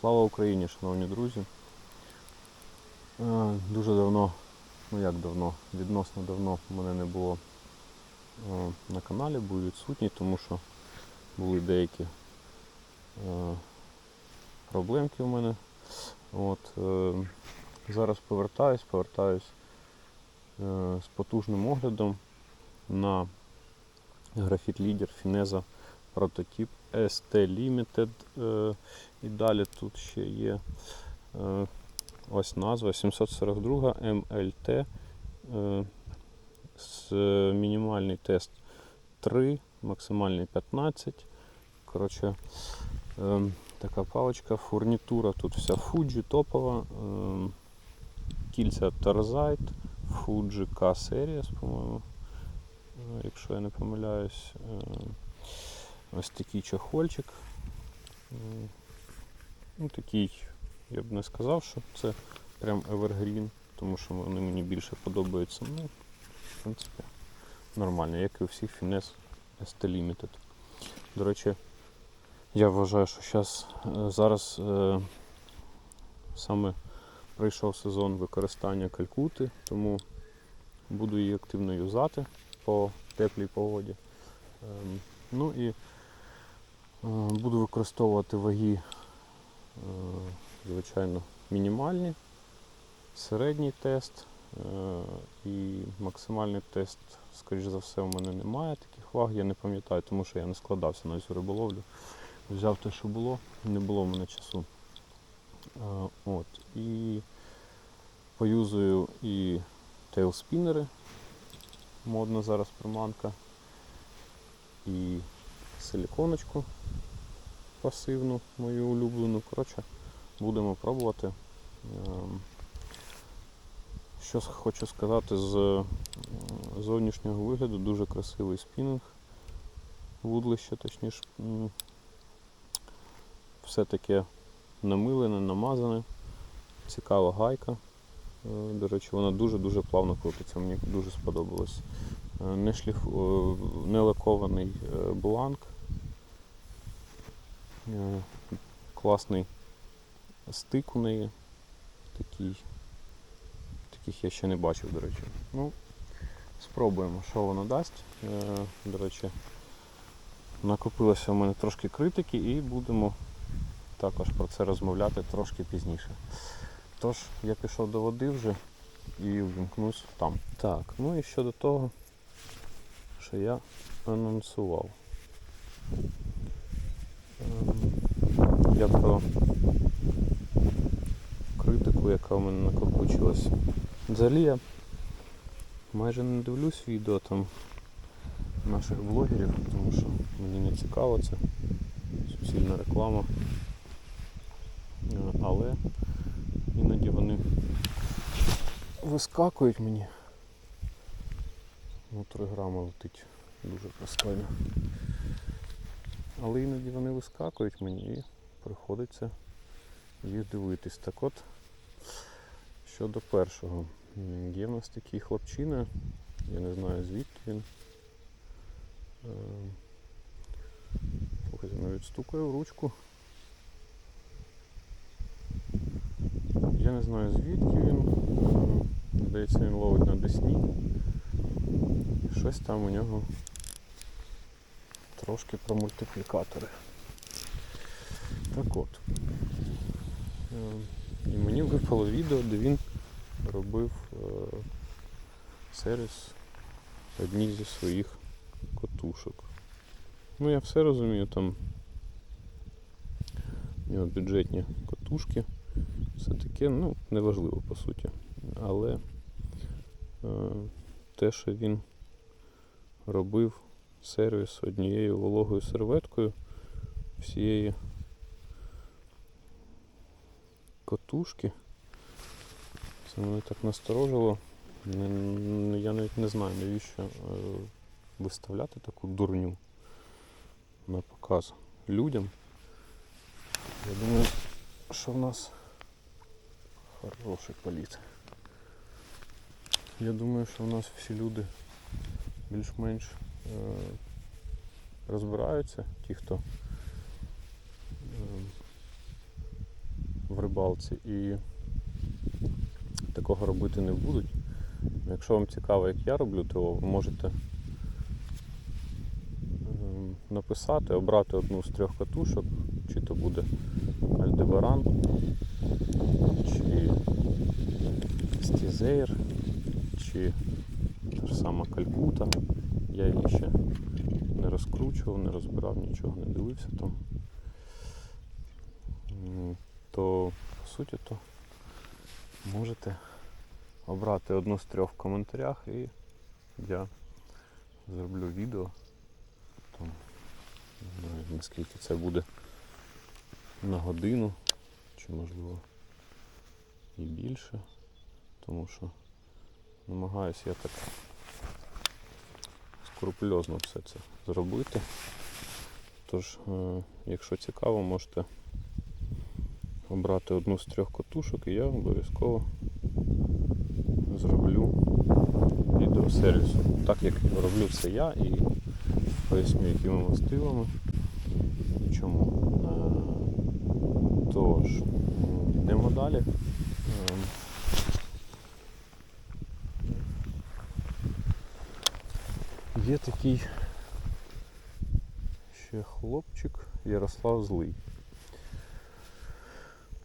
Слава Україні, шановні друзі. Е, Дуже давно, ну як давно, відносно давно мене не було е, на каналі, був відсутній, тому що були деякі е, проблемки у мене. От, зараз повертаюсь, повертаюсь з потужним оглядом на графіт лідер Фінеза прототип ST Limited. Е, і далі тут ще є е, ось назва 742 MLT. З мінімальний тест 3, максимальний 15. Коротше, е, така паличка, фурнітура тут вся Fuji топова. Кільця Tarzite, Fuji K Series, по-моєму, якщо я не помиляюсь. Е, Ось такий чохольчик. Ну, такий, я б не сказав, що це прям evergreen, тому що вони мені більше подобаються. Ну, в принципі, нормально, як і у всіх Finesse ST Limited. До речі, я вважаю, що щас, е, зараз е, саме прийшов сезон використання калькути, тому буду її активно юзати по теплій погоді. Ем, Ну і е, буду використовувати ваги, е, звичайно, мінімальні, середній тест е, і максимальний тест, скоріш за все, у мене немає таких ваг, я не пам'ятаю, тому що я не складався на цю риболовлю. Взяв те, що було, не було в мене часу. Е, От. І поюзую і тейлспінери, модна зараз приманка і силіконочку пасивну, мою улюблену. Коротше, будемо пробувати. Ем, Що хочу сказати з е, зовнішнього вигляду, дуже красивий спінінг, вудлище, точніше. Все таке намилене, намазане, цікава гайка. Е, До речі, вона дуже-дуже плавно крутиться, мені дуже сподобалось. Е, не, шліф... не лакований е, бланк. Е, Класний стик у неї. Такий. Таких я ще не бачив, до речі. Ну, спробуємо, що воно дасть. Е, До речі, накопилося в мене трошки критики і будемо також про це розмовляти трошки пізніше. Тож, я пішов до води вже і ввімкнусь там. Так, ну і щодо того, що я анонсував. Я про критику, яка в мене накопичилась. Взагалі я майже не дивлюсь відео там наших блогерів, тому що мені не цікаво це. Суцільна реклама. Але іноді вони вискакують мені. Ну, 3 грами летить дуже пристойно. Але іноді вони вискакують мені і приходиться їх дивитись. Так от, щодо першого. Є в нас такий хлопчина, я не знаю звідки він. Е, Слухайте, навіть стукає в ручку. Я не знаю звідки він. Здається, він ловить на Десні. Щось там у нього трошки про мультиплікатори. Так от. Е, І мені випало відео, де він робив е, сервіс одній зі своїх котушок. Ну я все розумію, там у нього бюджетні котушки, все таке, ну, неважливо по суті. Але е, те, що він робив сервіс однією вологою серветкою всієї котушки. Це мене так насторожило. Я навіть не знаю, навіщо е, виставляти таку дурню на показ людям. Я думаю, що в нас хороший політ. Я думаю, що в нас всі люди більш-менш е, розбираються, ті, хто е, рибалці і такого робити не будуть. Якщо вам цікаво, як я роблю ТО, ви можете ем, написати, обрати одну з трьох катушок, чи то буде Альдебаран, чи Стізейр, чи та ж сама Калькута. Я її ще не розкручував, не розбирав, нічого не дивився там. То, по суті, то можете обрати одну з трьох в коментарях і я зроблю відео. Там, не знаю, наскільки це буде на годину, чи можливо і більше, тому що намагаюся я так скрупульозно все це зробити. Тож, е, якщо цікаво, можете обрати одну з трьох катушок і я обов'язково зроблю відеосервісу. Так як роблю це я і поясню, якими мастилами і чому. Е, Тож, йдемо далі. Ем, Є такий ще хлопчик Ярослав Злий.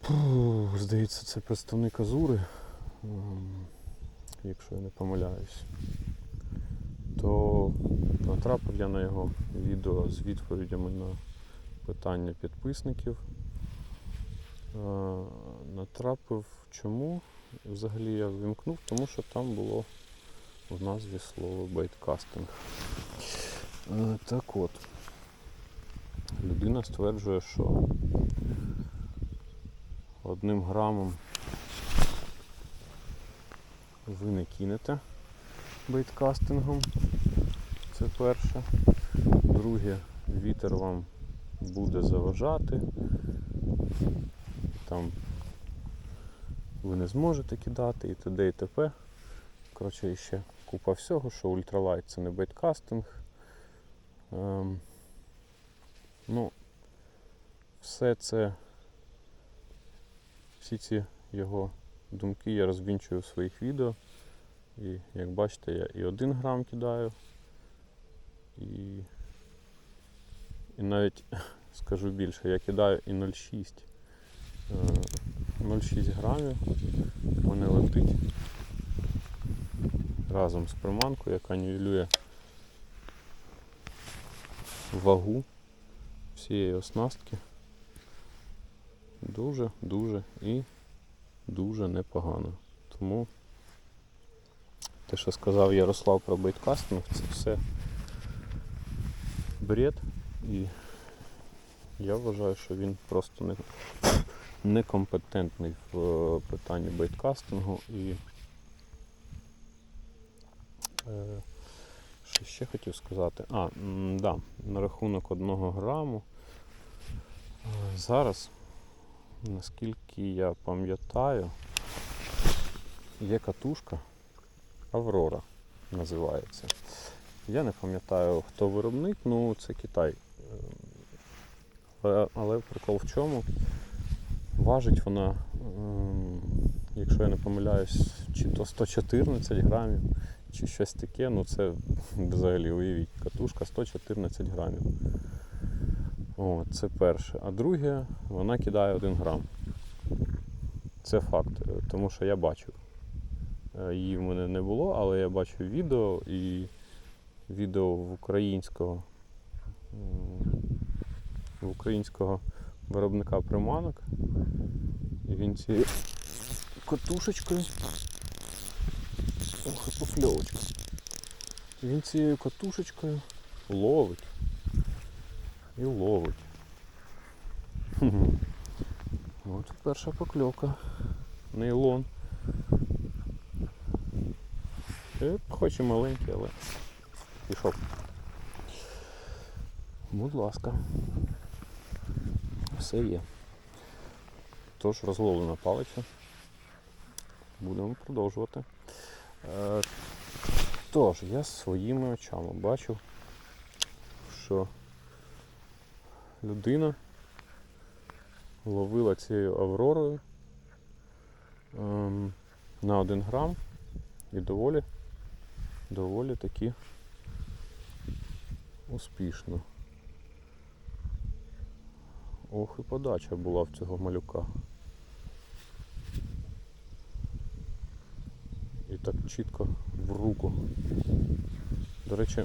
Пух, здається, це представник Азури, ем, якщо я не помиляюсь. То натрапив я на його відео з відповідями на питання підписників. Е, Натрапив чому? Взагалі я вимкнув, тому що там було в назві слово бейткастинг. Е, Так от, людина стверджує, що одним грамом ви не кинете бейткастингом. Це перше. Друге, вітер вам буде заважати. Там ви не зможете кидати і т.д. і т.п. Коротше, ще купа всього, що ультралайт це не бейткастинг. Ем, ну, все це, всі ці його думки я розвінчую в своїх відео. І як бачите, я і 1 грам кидаю, і, і навіть скажу більше, я кидаю і 0,6. Е, 0,6 грамів в мене летить разом з приманкою, яка нівелює вагу всієї оснастки. Дуже, дуже і дуже непогано. Тому те, що сказав Ярослав про бейткастинг, це все бред. І я вважаю, що він просто не, некомпетентний в е, питанні бейткастингу і Е, Що ще хотів сказати? А, м, да, на рахунок одного граму. Е, Зараз, наскільки я пам'ятаю, є катушка Аврора називається. Я не пам'ятаю, хто виробник, ну це Китай. Е, Але, але прикол в чому? Важить вона, ем, якщо я не помиляюсь, чи то 114 грамів, чи щось таке, ну це взагалі уявіть, катушка 114 грамів. О, це перше. А друге, вона кидає 1 грам. Це факт, е, тому що я бачив. Е, Її в мене не було, але я бачив відео і відео в українського в українського виробника приманок. І він цією катушечкою Ох, покльовочка. Він цією катушечкою ловить. І ловить. От перша покльовка. Нейлон. Е, Хоч і маленький, але пішов. Будь ласка. Все є. Тож розловлена палиця. Будемо продовжувати. Е, Тож, я своїми очами бачив, що людина ловила цією авророю ем, на 1 грам і доволі, доволі таки успішно. Ох, і подача була в цього малюка. І так чітко в руку. До речі,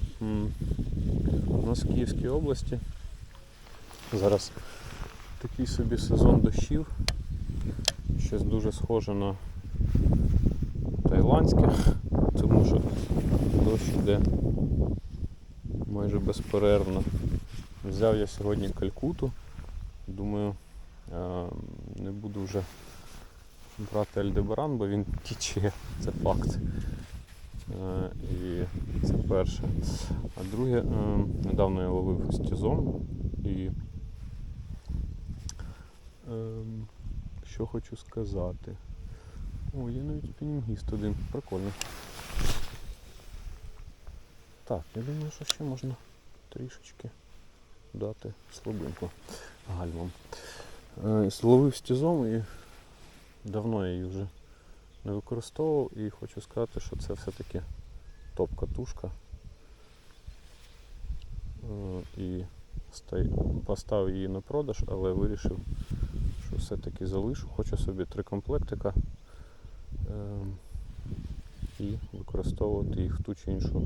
у нас в Київській області зараз такий собі сезон дощів. Щось дуже схоже на тайландське, тому що дощ йде майже безперервно. Взяв я сьогодні калькуту. Думаю, не буду вже брати Альдебаран, бо він тіче, це факт. І це перше. А друге, е, недавно я ловив стізом і ем, що хочу сказати. О, є навіть пінінгіст один. Прикольно. Так, я думаю, що ще можна трішечки дати слабинку гальмом. Е, Зловив стізом і давно я її вже не використовував і хочу сказати, що це все-таки топ-катушка. Е, І поставив її на продаж, але вирішив, що все-таки залишу. Хочу собі три комплектика ем, і використовувати їх в ту чи іншу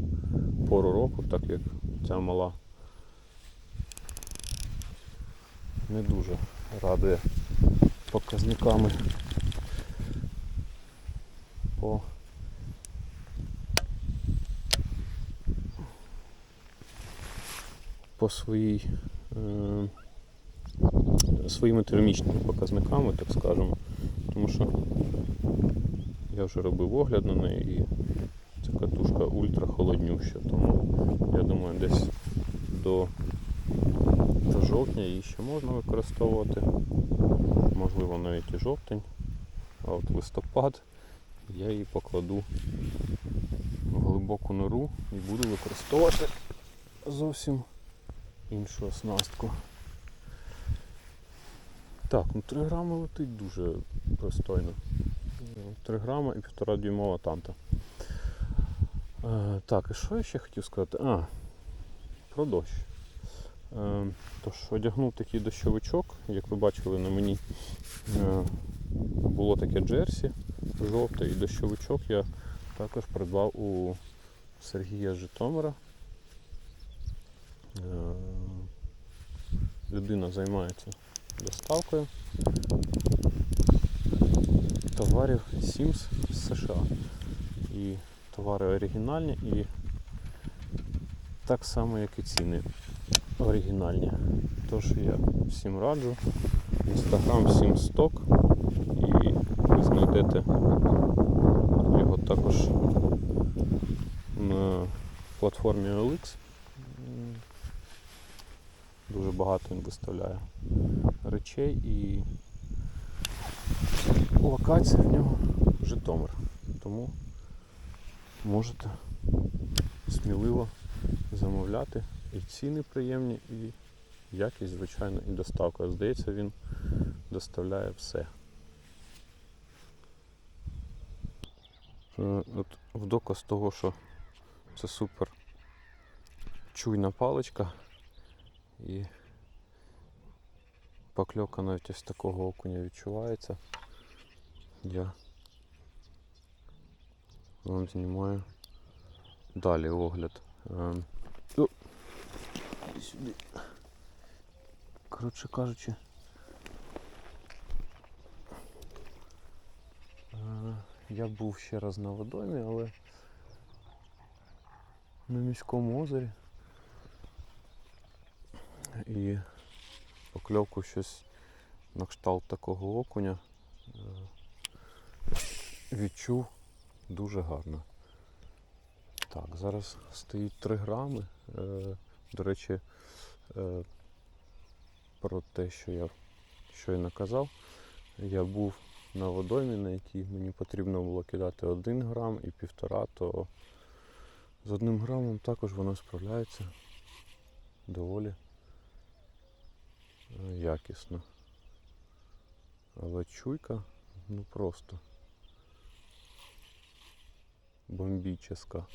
пору року, так як ця мала не дуже радує показниками по по своїй е, своїми термічними показниками, так скажемо. Тому що я вже робив огляд на неї і ця катушка ультра холоднюща, тому я думаю десь до, до жовтня її ще можна використовувати. Можливо навіть і жовтень. А от листопад я її покладу в глибоку нору і буду використовувати зовсім іншу оснастку. Так, ну 3 грами летить дуже пристойно. 3 грама і півтора дюймова танта. Е, так, і що я ще хотів сказати? А, про дощ. Е, тож, одягнув такий дощовичок, як ви бачили на мені, е, було таке джерсі жовте і дощовичок я також придбав у Сергія Житомира. Е, Людина займається доставкою товарів Sims з США. І товари оригінальні і так само, як і ціни оригінальні. Тож я всім раджу. Інстаграм Sims Stock і ви знайдете його також на платформі OLX. Дуже багато він виставляє речей і локація в нього Житомир. Тому можете сміливо замовляти. І ціни приємні, і якість, звичайно, і доставка. Здається, він доставляє все. Е, От в доказ того, що це супер чуйна паличка і покльовка навіть ось такого окуня відчувається. Я вам знімаю далі огляд. Ем, сюди. Коротше кажучи. е, Я був ще раз на водоймі, але на міському озері. І покльовку щось на кшталт такого окуня е, відчув дуже гарно. Так, зараз стоїть 3 грами. Е, До речі, е, про те, що я щойно казав, я був на водоймі, на якій мені потрібно було кидати 1 грам і півтора, то з одним грамом також воно справляється доволі якісно. Але чуйка, ну просто бомбіческа.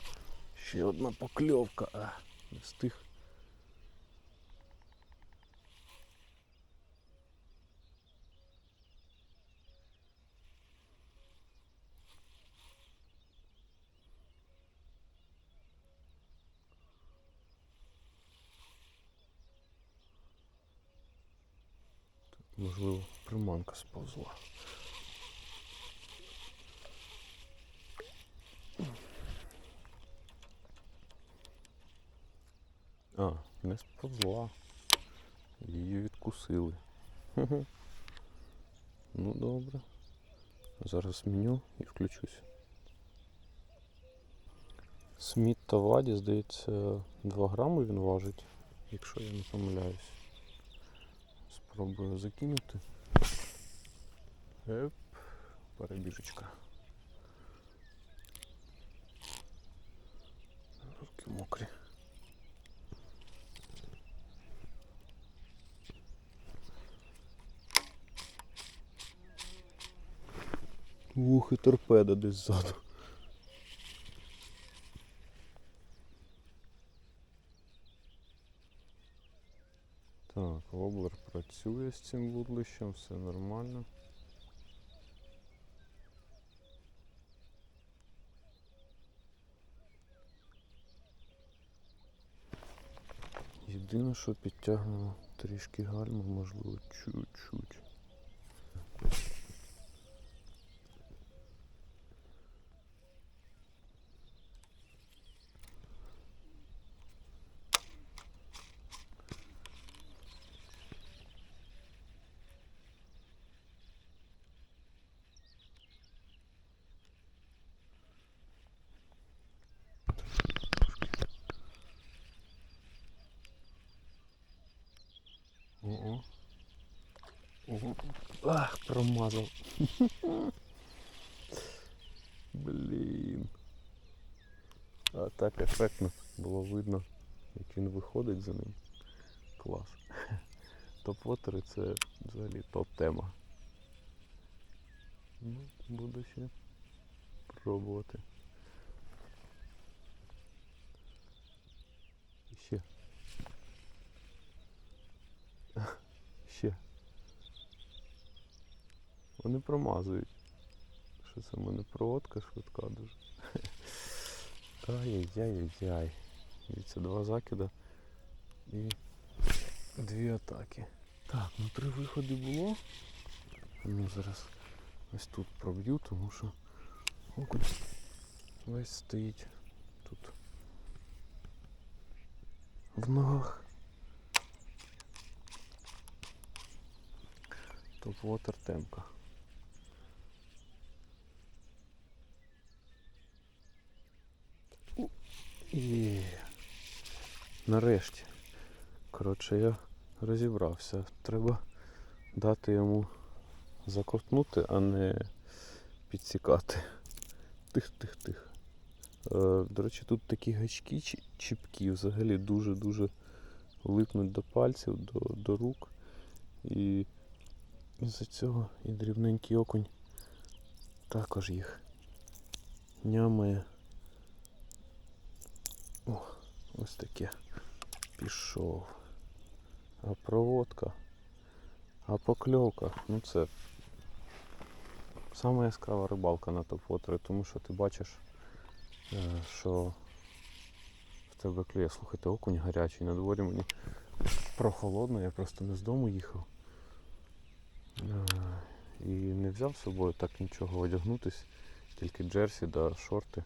Ще одна покльовка, а не встиг. Можливо, приманка сповзла. А, не сповзла. Її відкусили. Ну добре. Зараз зміню і включусь. Сміт та ваді, здається, 2 грами він важить, якщо я не помиляюсь. Спробую закинути. Еп, перебіжечка. Руки мокрі. Ух, і торпеда десь ззаду. Так, воблер працює з цим вудлищем, все нормально. Єдине, що підтягнуло трішки гальму, можливо, чуть-чуть. Ах. Блін. А так ефектно було видно, як він виходить за ним. Клас. Топ-вотери це взагалі топ-тема. Ну, буду ще пробувати. І Ще. Ще. Вони промазують. Що це в мене проводка швидка дуже. Ай-яй-яй-яй. Дивіться, два закида і дві атаки. Так, ну три виходи було. Ну зараз ось тут проб'ю, тому що окунь весь стоїть тут. В ногах. Топ-вотер темка. І нарешті. Коротше, я розібрався. Треба дати йому заковтнути, а не підсікати. Тих-тих-тих. Е, до речі, тут такі гачки чіпкі взагалі дуже-дуже липнуть до пальців, до, до рук. І із-за цього і дрібненький окунь також їх нямає. О, ось таке. Пішов. А проводка. А покльовка. Ну це сама яскрава рибалка на топ-вотери, тому що ти бачиш, е, що в тебе клює. Слухайте, окунь гарячий на дворі мені прохолодно, я просто не з дому їхав. Е, І не взяв з собою так нічого одягнутись, тільки джерсі да шорти.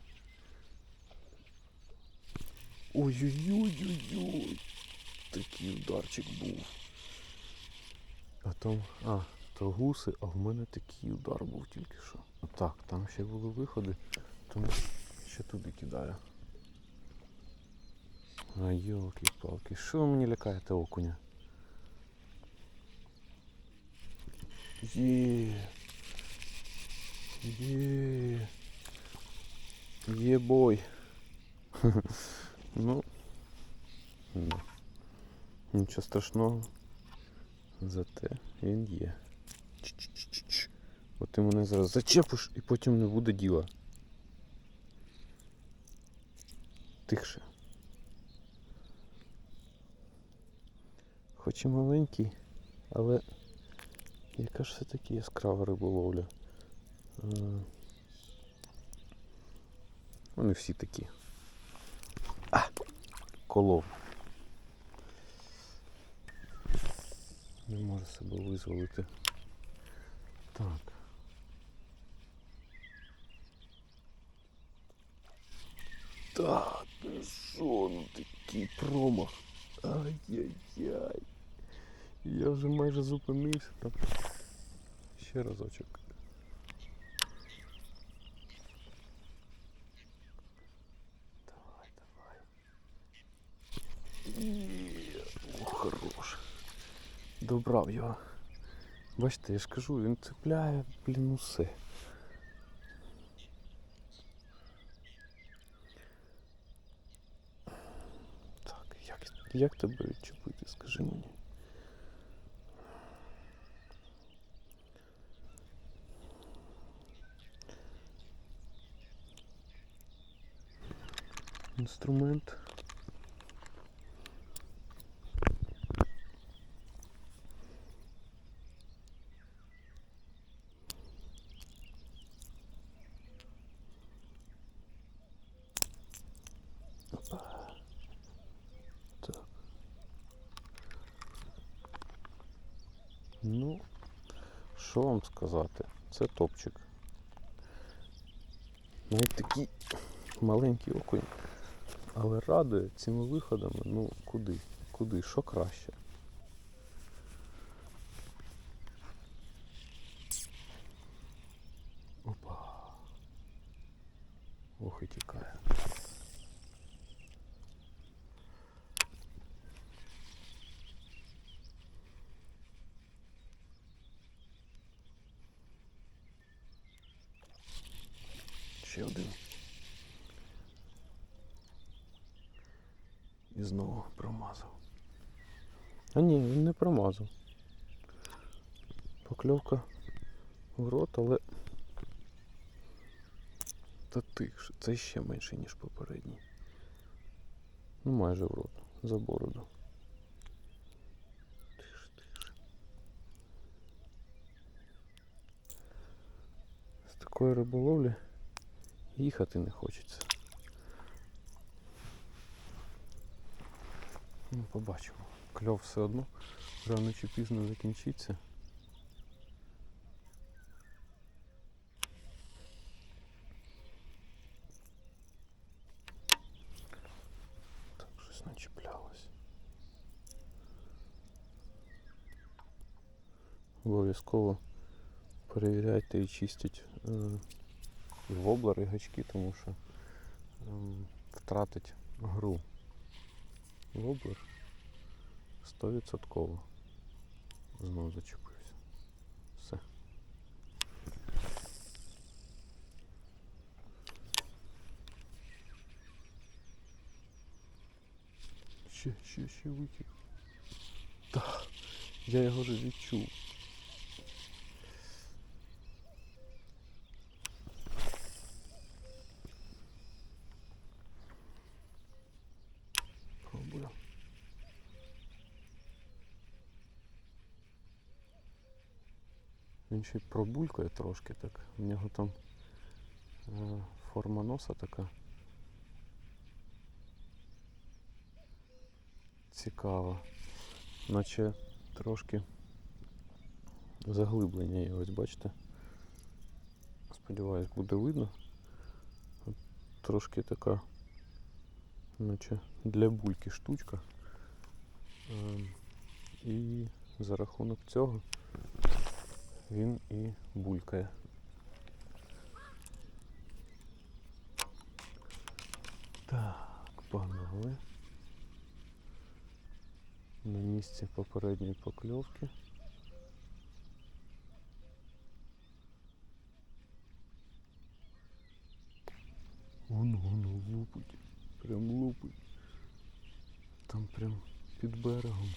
Ой-ой-ой-ой-ой! Такий ударчик був. А там, а, то гуси, а в мене такий удар був тільки що. Так, там ще були виходи, тому ще туди кидаю. А йолки-палки, що ви мені лякаєте окуня? Є. Є. Є бой. ну. ну. Нічого страшного. Зате він є. Ч-ч-ч-ч. От ти мене зараз зачепиш і потім не буде діла. Тихше. Хоч і маленький, але яка ж все-таки яскрава риболовля. Вони всі такі. А! Колов. Не може себе визволити. Так. Так, ну що, ну такий промах. Ай-яй-яй. Я вже майже зупинився. Ще разочок. О, хорош. Добрав його. Бачите, я ж кажу, він цепляє, блін, усе. Так, як, як тебе відчепити, скажи мені. Інструмент. Опа. Так. Ну, що вам сказати? Це топчик. Навіть такий маленький окунь. Але радує цими виходами, ну куди? Куди? Що краще? Опа. Ох і тікає. Ще один. І знову промазав. А ні, він не промазав. Покльовка в рот, але. Та тихше, це ще менше, ніж попередній. Ну майже в рот, за бороду. Тише, тише. З такої риболовлі їхати не хочеться. Ну, побачимо. Кльов все одно рано чи пізно закінчиться. Так, щось начіплялось. Обов'язково перевіряйте і чистіть е, і воблери, і гачки, тому що ем, втратить гру воблер 100%. Знову зачепився. Все. Ще, ще, ще витяг. Так, я його вже відчув. Пробую. Він ще й пробулькає трошки так. У нього там е, форма носа така. Цікава. Наче трошки заглиблення є, ось бачите. Сподіваюсь, буде видно. От Трошки така, наче для бульки штучка. Ем, І за рахунок цього він і булькає. Так, погнали. На місці попередньої покльовки. Воно, воно лупить. Прям лупить. Там прям під берегом.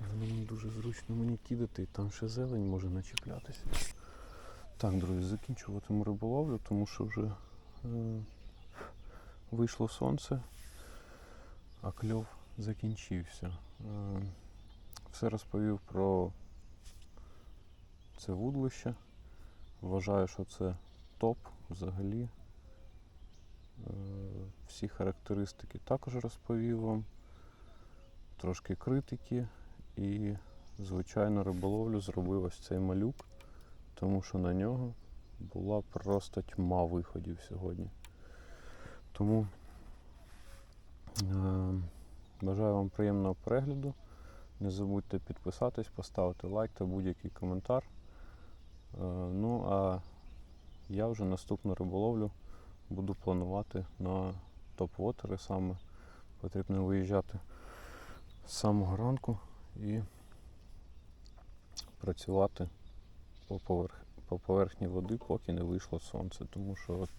Воно не дуже зручно мені кидати, і там ще зелень може начіплятися. Так, друзі, закінчуватиму риболовлю, тому що вже е, вийшло сонце а кльов закінчився. Е, Все розповів про це вудлище. Вважаю, що це топ взагалі. Е, Всі характеристики також розповів вам. Трошки критики і, звичайно, риболовлю зробив ось цей малюк, тому що на нього була просто тьма виходів сьогодні. Тому е, бажаю вам приємного перегляду. Не забудьте підписатись, поставити лайк та будь-який коментар. Е, ну а я вже наступну риболовлю буду планувати на топ-вотери саме. Потрібно виїжджати з самого ранку і працювати по, поверх, по поверхні води, поки не вийшло сонце. Тому що от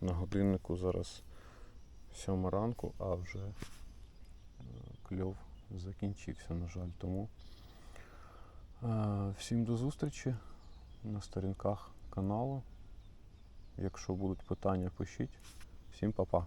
на годиннику зараз сьома ранку, а вже е, кльов закінчився, на жаль. Тому е, всім до зустрічі на сторінках каналу. Якщо будуть питання, пишіть. Всім па-па.